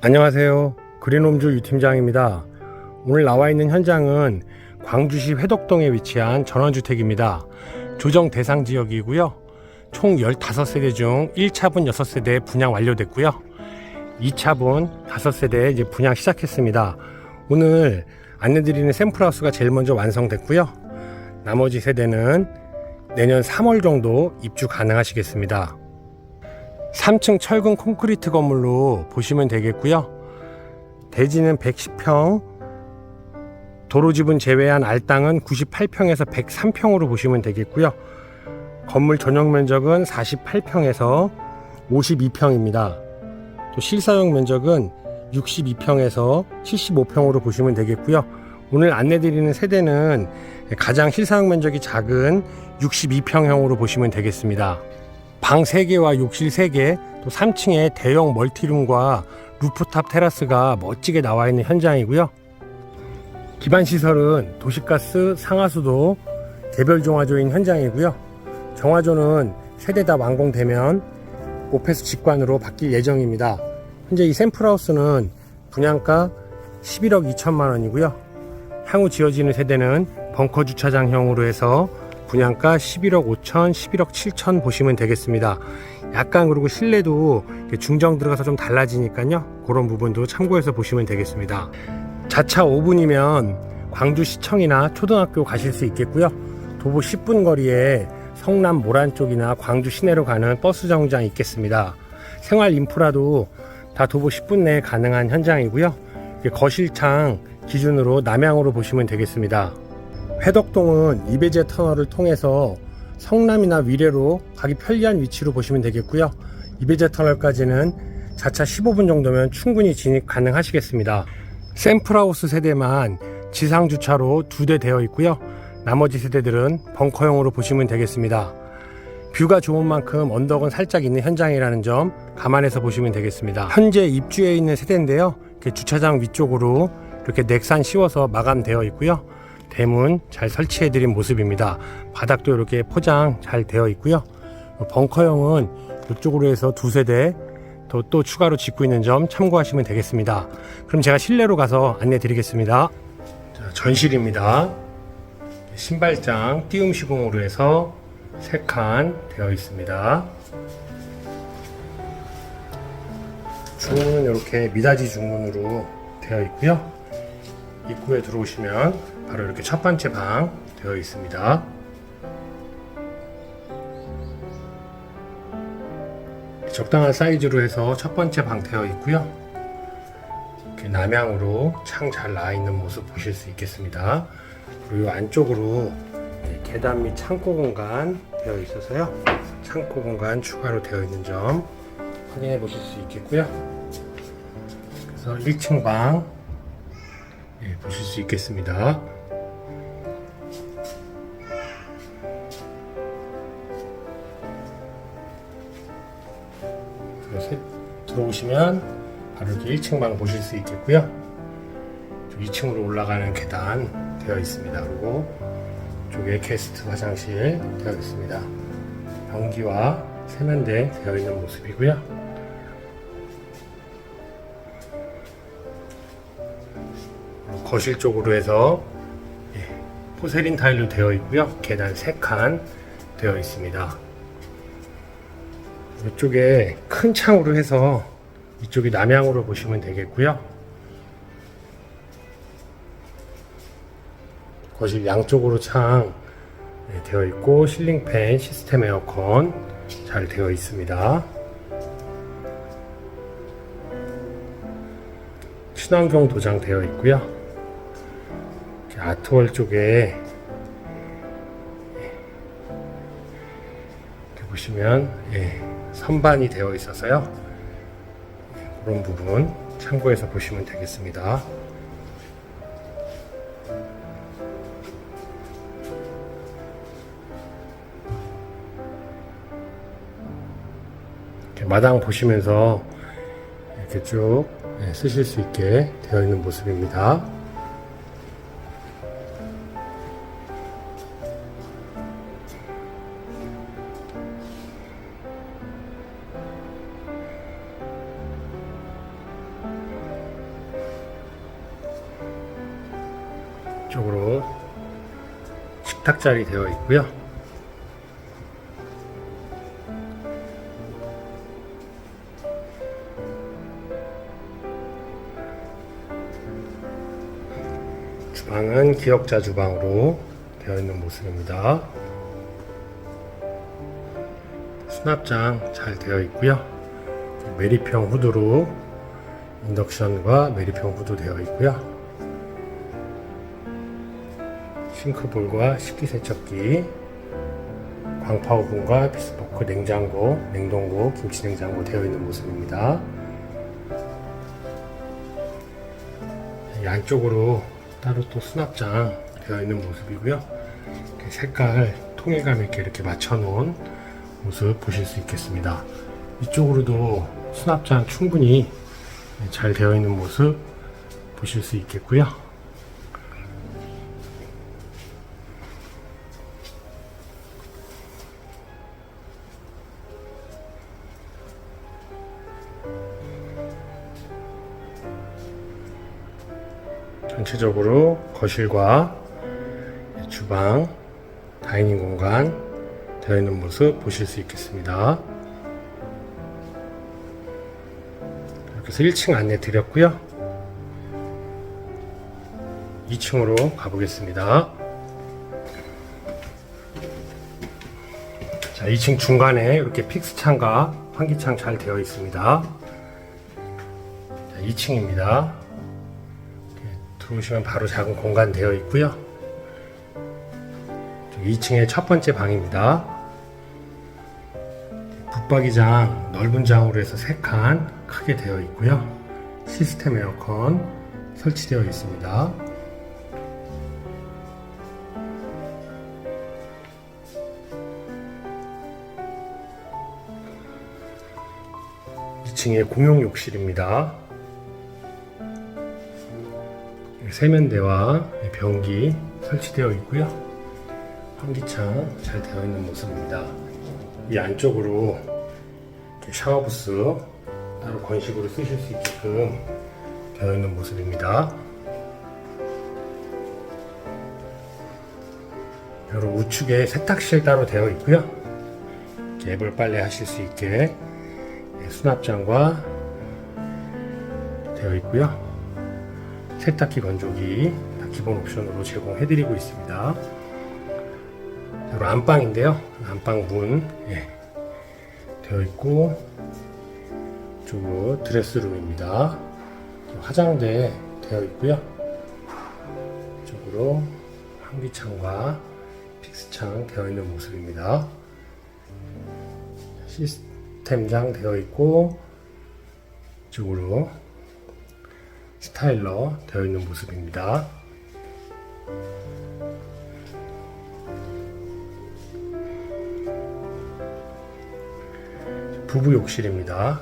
안녕하세요. 그린홈즈 유팀장입니다. 오늘 나와 있는 현장은 광주시 회덕동에 위치한 전원주택입니다. 조정 대상 지역이고요. 총 15세대 중 1차분 6세대 분양 완료됐고요. 2차분 5세대 이제 분양 시작했습니다. 오늘 안내드리는 샘플하우스가 제일 먼저 완성됐고요. 나머지 세대는 내년 3월 정도 입주 가능하시겠습니다. 3층 철근 콘크리트 건물로 보시면 되겠고요. 대지는 110평, 도로 지분 제외한 알땅은 98평에서 103평으로 보시면 되겠고요. 건물 전용 면적은 48평에서 52평입니다. 또 실사용 면적은 62평에서 75평으로 보시면 되겠고요. 오늘 안내드리는 세대는 가장 실사용 면적이 작은 62평형으로 보시면 되겠습니다. 방 3개와 욕실 3개, 또 3층에 대형 멀티룸과 루프탑 테라스가 멋지게 나와 있는 현장이고요. 기반 시설은 도시가스, 상하수도, 개별 종화조인 현장이고요. 정화조는 세대 다 완공되면 오페스 직관으로 바뀔 예정입니다. 현재 이 샘플하우스는 분양가 11억 2천만 원이고요. 향후 지어지는 세대는 벙커 주차장형으로 해서 분양가 11억 5천, 11억 7천 보시면 되겠습니다. 약간 그리고 실내도 중정 들어가서 좀 달라지니까요. 그런 부분도 참고해서 보시면 되겠습니다. 자차 5분이면 광주시청이나 초등학교 가실 수 있겠고요. 도보 10분 거리에 성남 모란 쪽이나 광주 시내로 가는 버스 정류장이 있겠습니다. 생활 인프라도 다 도보 10분 내에 가능한 현장이고요. 거실창 기준으로 남향으로 보시면 되겠습니다. 회덕동은 이배제 터널을 통해서 성남이나 위례로 가기 편리한 위치로 보시면 되겠고요. 이배제 터널까지는 자차 15분 정도면 충분히 진입 가능하시겠습니다. 샘플하우스 세대만 지상 주차로 두 대 되어 있고요. 나머지 세대들은 벙커형으로 보시면 되겠습니다. 뷰가 좋은 만큼 언덕은 살짝 있는 현장이라는 점 감안해서 보시면 되겠습니다. 현재 입주해 있는 세대인데요. 주차장 위쪽으로 이렇게 넥산 씌워서 마감되어 있고요. 대문 잘 설치해 드린 모습입니다. 바닥도 이렇게 포장 잘 되어 있고요. 벙커형은 이쪽으로 해서 두 세대 또, 또 추가로 짓고 있는 점 참고하시면 되겠습니다. 그럼 제가 실내로 가서 안내 드리겠습니다. 자, 전실입니다. 신발장 띄움 시공으로 해서 세칸 되어 있습니다. 중문은 이렇게 미닫이 중문으로 되어 있고요. 입구에 들어오시면 바로 이렇게 첫 번째 방 되어 있습니다. 적당한 사이즈로 해서 첫 번째 방 되어 있고요. 이렇게 남향으로 창 잘 나와 있는 모습 보실 수 있겠습니다. 그리고 이 안쪽으로 계단 및 창고 공간 되어 있어서요. 창고 공간 추가로 되어 있는 점 확인해 보실 수 있겠고요. 그래서 1층 방 예, 보실 수 있겠습니다. 들어오시면 바로 이렇게 1층 방 보실 수 있겠고요. 2층으로 올라가는 계단 되어 있습니다. 그리고 쪽에 게스트 화장실 되어 있습니다. 변기와 세면대 되어 있는 모습이고요. 거실 쪽으로 해서 예, 포세린 타일로 되어 있고요. 계단 3칸 되어 있습니다. 이쪽에 큰 창으로 해서 이쪽이 남향으로 보시면 되겠고요. 거실 양쪽으로 창 네, 되어 있고 실링팬, 시스템 에어컨 잘 되어 있습니다. 친환경 도장 되어 있고요. 아트월 쪽에 보시면 예, 선반이 되어 있어서요. 그런 부분 참고해서 보시면 되겠습니다. 마당 보시면서 이렇게 쭉 예, 쓰실 수 있게 되어 있는 모습입니다. 세탁자리 되어 있고요. 주방은 기역자 주방으로 되어 있는 모습입니다. 수납장 잘 되어 있고요. 메리평 후드로 인덕션과 메리평 후드 되어 있고요. 싱크볼과 식기세척기, 광파 오븐과 피스포크 냉장고, 냉동고, 김치냉장고 되어 있는 모습입니다. 이 안쪽으로 따로 또 수납장 되어 있는 모습이고요. 색깔 통일감 있게 이렇게 맞춰놓은 모습 보실 수 있겠습니다. 이쪽으로도 수납장 충분히 잘 되어 있는 모습 보실 수 있겠고요. 전체적으로 거실과 주방, 다이닝 공간 되어 있는 모습 보실 수 있겠습니다. 해서 1층 안내 드렸고요. 2층으로 가보겠습니다. 자, 2층 중간에 이렇게 픽스 창과 환기창 잘 되어 있습니다. 자, 2층입니다. 들어오시면 바로 작은 공간 되어 있고요. 2층의 첫 번째 방입니다. 붙박이장 넓은 장으로 해서 3칸 크게 되어 있고요. 시스템 에어컨 설치되어 있습니다. (2층에) 공용 욕실입니다. 세면대와 변기 설치되어 있고요. 환기창 잘 되어 있는 모습입니다. 이 안쪽으로 샤워부스 따로 건식으로 쓰실 수 있게끔 되어 있는 모습입니다. 여러 우측에 세탁실 따로 되어 있고요. 개불 빨래 하실 수 있게 수납장과 되어 있고요. 세탁기 건조기 다 기본 옵션으로 제공해드리고 있습니다. 바로 안방인데요. 안방 문 예, 되어 있고 이쪽으로 드레스룸입니다. 화장대 되어 있고요. 이쪽으로 환기창과 픽스창 되어 있는 모습입니다. 시스템장 되어 있고 이쪽으로 스타일러 되어 있는 모습입니다. 부부 욕실입니다.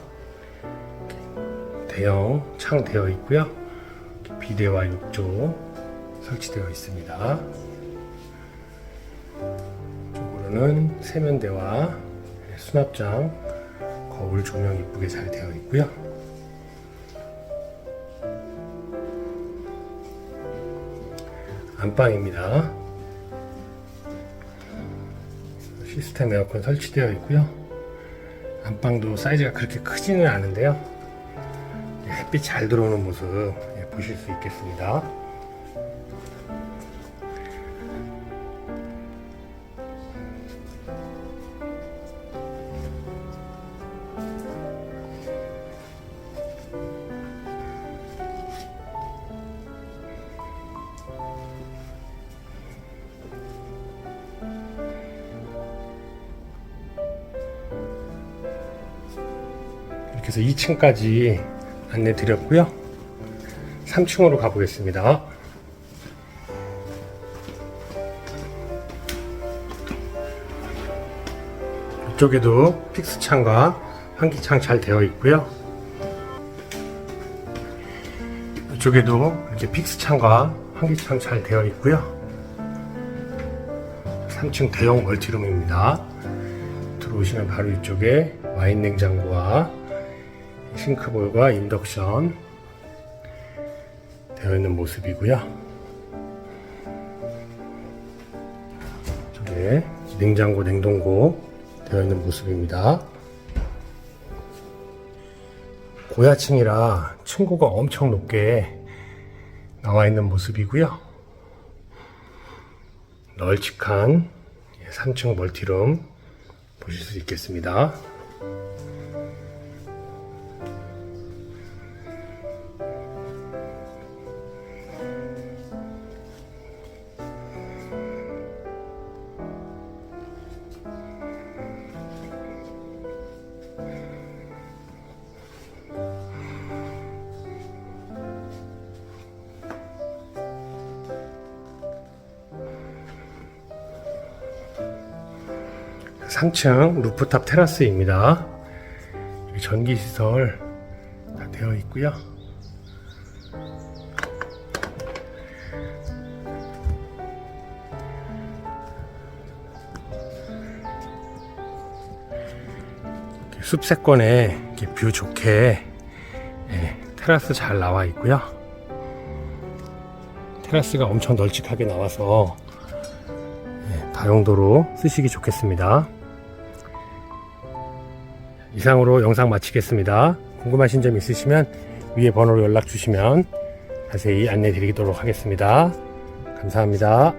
대형 창 되어 있고요. 비대와 욕조 설치되어 있습니다. 이쪽으로는 세면대와 수납장, 거울 조명 이쁘게 잘 되어 있고요. 안방입니다. 시스템 에어컨 설치되어 있고요. 안방도 사이즈가 그렇게 크지는 않은데요. 햇빛 잘 들어오는 모습 예, 보실 수 있겠습니다. 이렇게 해서 2층까지 안내 드렸고요. 3층으로 가보겠습니다. 이쪽에도 픽스 창과 환기창 잘 되어 있고요. 이쪽에도 이렇게 픽스 창과 환기창 잘 되어 있고요. 3층 대형 멀티룸입니다. 들어오시면 바로 이쪽에 와인 냉장고와 싱크볼과 인덕션 되어 있는 모습이고요. 네, 냉장고, 냉동고 되어 있는 모습입니다. 고야층이라 층고가 엄청 높게 나와 있는 모습이고요. 널찍한 3층 멀티룸 보실 수 있겠습니다. 삼층 루프탑 테라스입니다. 전기 시설 다 되어 있고요. 숲세권에 뷰 좋게 예, 테라스 잘 나와 있고요. 테라스가 엄청 널찍하게 나와서 예, 다용도로 쓰시기 좋겠습니다. 이상으로 영상 마치겠습니다. 궁금하신 점 있으시면 위에 번호로 연락 주시면 자세히 안내 드리도록 하겠습니다. 감사합니다.